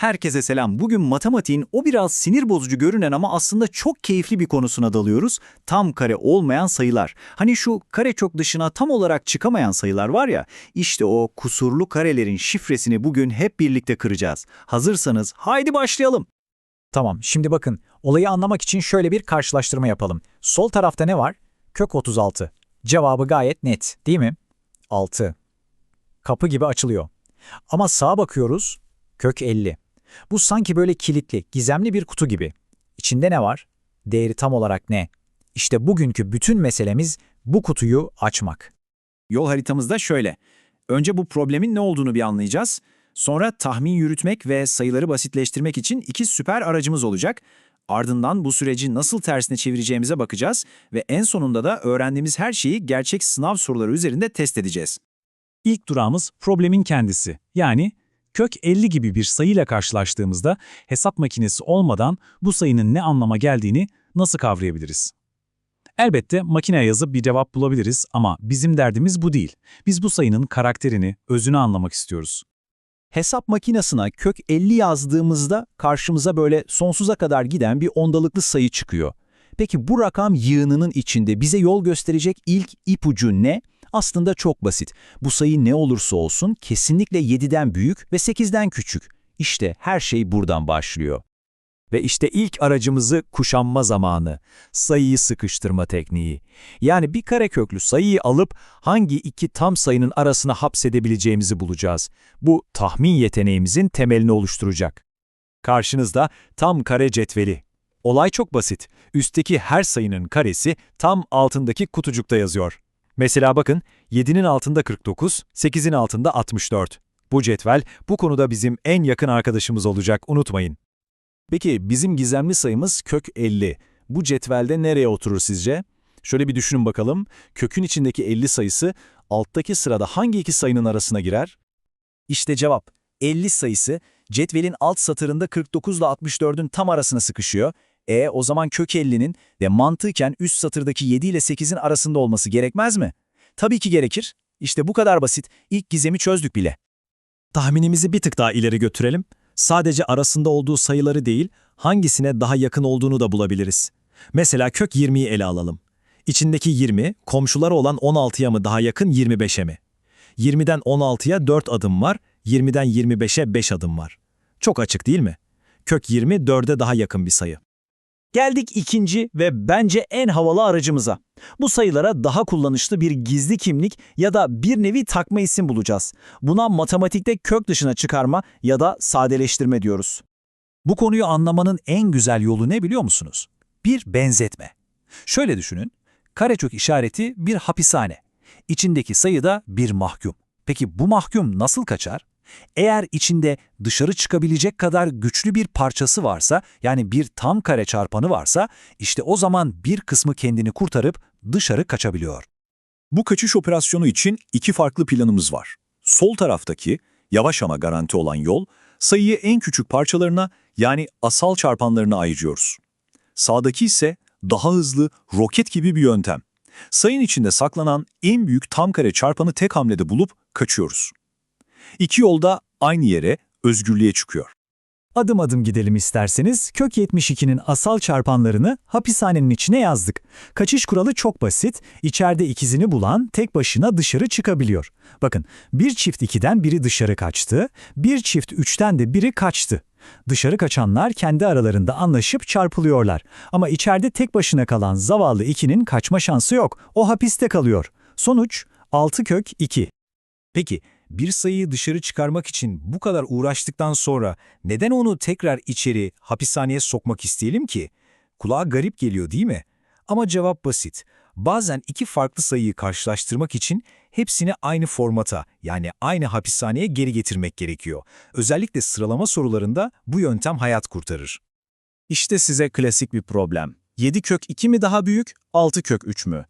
Herkese selam. Bugün matematiğin o biraz sinir bozucu görünen ama aslında çok keyifli bir konusuna dalıyoruz. Tam kare olmayan sayılar. Hani şu kare çok dışına tam olarak çıkamayan sayılar var ya, işte o kusurlu karelerin şifresini bugün hep birlikte kıracağız. Hazırsanız haydi başlayalım. Tamam, şimdi bakın. Olayı anlamak için şöyle bir karşılaştırma yapalım. Sol tarafta ne var? Kök 36. Cevabı gayet net, değil mi? 6. Kapı gibi açılıyor. Ama sağa bakıyoruz. Kök 50. Bu sanki böyle kilitli, gizemli bir kutu gibi. İçinde ne var? Değeri tam olarak ne? İşte bugünkü bütün meselemiz bu kutuyu açmak. Yol haritamızda şöyle. Önce bu problemin ne olduğunu bir anlayacağız. Sonra tahmin yürütmek ve sayıları basitleştirmek için iki süper aracımız olacak. Ardından bu süreci nasıl tersine çevireceğimize bakacağız ve en sonunda da öğrendiğimiz her şeyi gerçek sınav soruları üzerinde test edeceğiz. İlk durağımız problemin kendisi. Yani kök 50 gibi bir sayıyla karşılaştığımızda hesap makinesi olmadan bu sayının ne anlama geldiğini nasıl kavrayabiliriz? Elbette makineye yazıp bir cevap bulabiliriz ama bizim derdimiz bu değil. Biz bu sayının karakterini, özünü anlamak istiyoruz. Hesap makinesine kök 50 yazdığımızda karşımıza böyle sonsuza kadar giden bir ondalıklı sayı çıkıyor. Peki bu rakam yığınının içinde bize yol gösterecek ilk ipucu ne? Aslında çok basit. Bu sayı ne olursa olsun kesinlikle 7'den büyük ve 8'den küçük. İşte her şey buradan başlıyor. Ve işte ilk aracımızı kuşanma zamanı, sayıyı sıkıştırma tekniği. Yani bir kareköklü sayıyı alıp hangi iki tam sayının arasına hapsedebileceğimizi bulacağız. Bu tahmin yeteneğimizin temelini oluşturacak. Karşınızda tam kare cetveli. Olay çok basit. Üstteki her sayının karesi tam altındaki kutucukta yazıyor. Mesela bakın 7'nin altında 49, 8'in altında 64. Bu cetvel bu konuda bizim en yakın arkadaşımız olacak unutmayın. Peki bizim gizemli sayımız kök 50. Bu cetvelde nereye oturur sizce? Şöyle bir düşünün bakalım. Kökün içindeki 50 sayısı alttaki sırada hangi iki sayının arasına girer? İşte cevap. 50 sayısı cetvelin alt satırında 49 ile 64'ün tam arasına sıkışıyor. E o zaman kök 50'nin de mantıken üst satırdaki 7 ile 8'in arasında olması gerekmez mi? Tabii ki gerekir. İşte bu kadar basit. İlk gizemi çözdük bile. Tahminimizi bir tık daha ileri götürelim. Sadece arasında olduğu sayıları değil, hangisine daha yakın olduğunu da bulabiliriz. Mesela kök 20'yi ele alalım. İçindeki 20, komşuları olan 16'ya mı daha yakın 25'e mi? 20'den 16'ya 4 adım var, 20'den 25'e 5 adım var. Çok açık değil mi? Kök 20 4'e daha yakın bir sayı. Geldik ikinci ve bence en havalı aracımıza. Bu sayılara daha kullanışlı bir gizli kimlik ya da bir nevi takma isim bulacağız. Buna matematikte kök dışına çıkarma ya da sadeleştirme diyoruz. Bu konuyu anlamanın en güzel yolu ne biliyor musunuz? Bir benzetme. Şöyle düşünün, karekök işareti bir hapishane. İçindeki sayı da bir mahkum. Peki bu mahkum nasıl kaçar? Eğer içinde dışarı çıkabilecek kadar güçlü bir parçası varsa, yani bir tam kare çarpanı varsa, işte o zaman bir kısmı kendini kurtarıp dışarı kaçabiliyor. Bu kaçış operasyonu için iki farklı planımız var. Sol taraftaki, yavaş ama garanti olan yol, sayıyı en küçük parçalarına yani asal çarpanlarına ayırıyoruz. Sağdaki ise daha hızlı, roket gibi bir yöntem. Sayın içinde saklanan en büyük tam kare çarpanı tek hamlede bulup kaçıyoruz. İki yolda aynı yere, özgürlüğe çıkıyor. Adım adım gidelim isterseniz. Kök 72'nin asal çarpanlarını hapishanenin içine yazdık. Kaçış kuralı çok basit. İçeride ikizini bulan tek başına dışarı çıkabiliyor. Bakın bir çift 2'den biri dışarı kaçtı, bir çift 3'ten de biri kaçtı. Dışarı kaçanlar kendi aralarında anlaşıp çarpılıyorlar. Ama içeride tek başına kalan zavallı 2'nin kaçma şansı yok. O hapiste kalıyor. Sonuç 6 kök 2. Peki bir sayıyı dışarı çıkarmak için bu kadar uğraştıktan sonra neden onu tekrar içeri, hapishaneye sokmak isteyelim ki? Kulağa garip geliyor değil mi? Ama cevap basit. Bazen iki farklı sayıyı karşılaştırmak için hepsini aynı formata yani aynı hapishaneye geri getirmek gerekiyor. Özellikle sıralama sorularında bu yöntem hayat kurtarır. İşte size klasik bir problem. 7 kök 2 mi daha büyük, 6 kök 3 mü?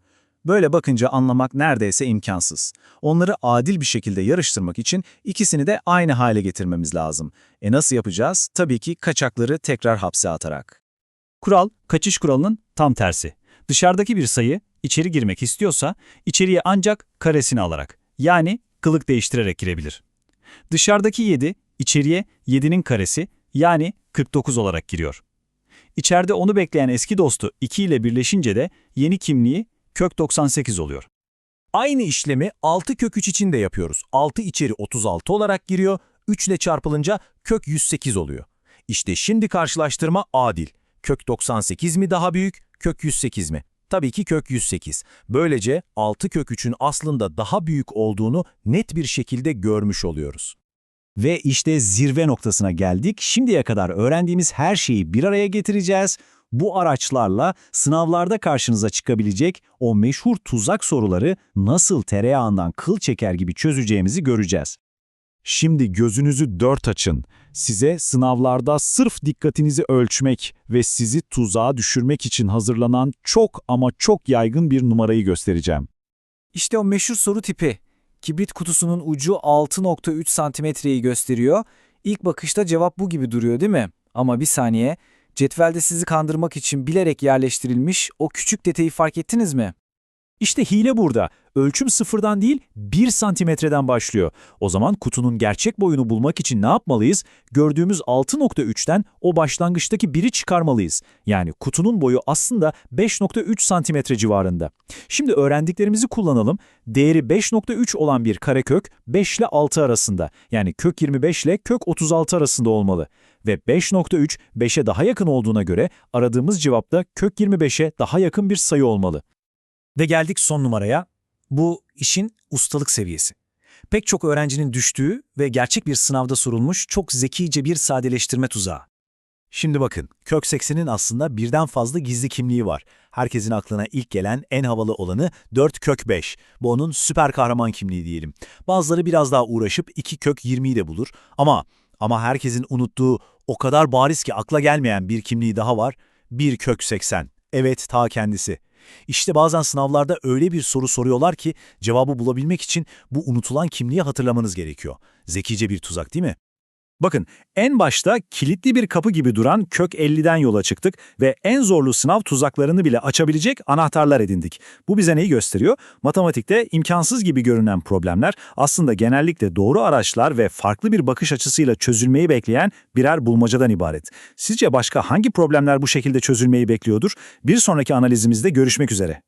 Böyle bakınca anlamak neredeyse imkansız. Onları adil bir şekilde yarıştırmak için ikisini de aynı hale getirmemiz lazım. E nasıl yapacağız? Tabii ki kaçakları tekrar hapse atarak. Kural, kaçış kuralının tam tersi. Dışarıdaki bir sayı içeri girmek istiyorsa içeriye ancak karesini alarak yani kılık değiştirerek girebilir. Dışarıdaki 7 içeriye 7'nin karesi Yani 49 olarak giriyor. İçeride onu bekleyen eski dostu 2 ile birleşince de yeni kimliği kök 98 oluyor. Aynı işlemi 6 kök 3 için de yapıyoruz. 6 içeri 36 olarak giriyor, 3 ile çarpılınca kök 108 oluyor. İşte şimdi karşılaştırma adil. Kök 98 mi daha büyük, kök 108 mi? Tabii ki kök 108. Böylece 6 kök 3'ün aslında daha büyük olduğunu net bir şekilde görmüş oluyoruz. Ve işte zirve noktasına geldik. Şimdiye kadar öğrendiğimiz her şeyi bir araya getireceğiz. Bu araçlarla sınavlarda karşınıza çıkabilecek o meşhur tuzak soruları nasıl tereyağından kıl çeker gibi çözeceğimizi göreceğiz. Şimdi gözünüzü dört açın. Size sınavlarda sırf dikkatinizi ölçmek ve sizi tuzağa düşürmek için hazırlanan çok ama çok yaygın bir numarayı göstereceğim. İşte o meşhur soru tipi. Kibrit kutusunun ucu 6.3 santimetreyi gösteriyor. İlk bakışta cevap bu gibi duruyor değil mi? Ama bir saniye. Cetvelde sizi kandırmak için bilerek yerleştirilmiş o küçük detayı fark ettiniz mi? İşte hile burada. Ölçüm sıfırdan değil 1 santimetreden başlıyor. O zaman kutunun gerçek boyunu bulmak için ne yapmalıyız? Gördüğümüz 6.3'ten o başlangıçtaki 1'i çıkarmalıyız. Yani kutunun boyu aslında 5.3 santimetre civarında. Şimdi öğrendiklerimizi kullanalım. Değeri 5.3 olan bir karekök 5 ile 6 arasında. Yani kök 25 ile kök 36 arasında olmalı. Ve 5.3 5'e daha yakın olduğuna göre aradığımız cevapta kök 25'e daha yakın bir sayı olmalı. Ve geldik son numaraya. Bu işin ustalık seviyesi. Pek çok öğrencinin düştüğü ve gerçek bir sınavda sorulmuş çok zekice bir sadeleştirme tuzağı. Şimdi bakın, kök 80'in aslında birden fazla gizli kimliği var. Herkesin aklına ilk gelen en havalı olanı 4 kök 5. Bu onun süper kahraman kimliği diyelim. Bazıları biraz daha uğraşıp 2 kök 20'yi de bulur. Ama ama herkesin unuttuğu o kadar bariz ki akla gelmeyen bir kimliği daha var. 1 kök 80. Evet ta kendisi. İşte bazen sınavlarda öyle bir soru soruyorlar ki cevabı bulabilmek için bu unutulan kimliği hatırlamanız gerekiyor. Zekice bir tuzak değil mi? Bakın en başta kilitli bir kapı gibi duran kök 50'den yola çıktık ve en zorlu sınav tuzaklarını bile açabilecek anahtarlar edindik. Bu bize neyi gösteriyor? Matematikte imkansız gibi görünen problemler aslında genellikle doğru araçlar ve farklı bir bakış açısıyla çözülmeyi bekleyen birer bulmacadan ibaret. Sizce başka hangi problemler bu şekilde çözülmeyi bekliyordur? Bir sonraki analizimizde görüşmek üzere.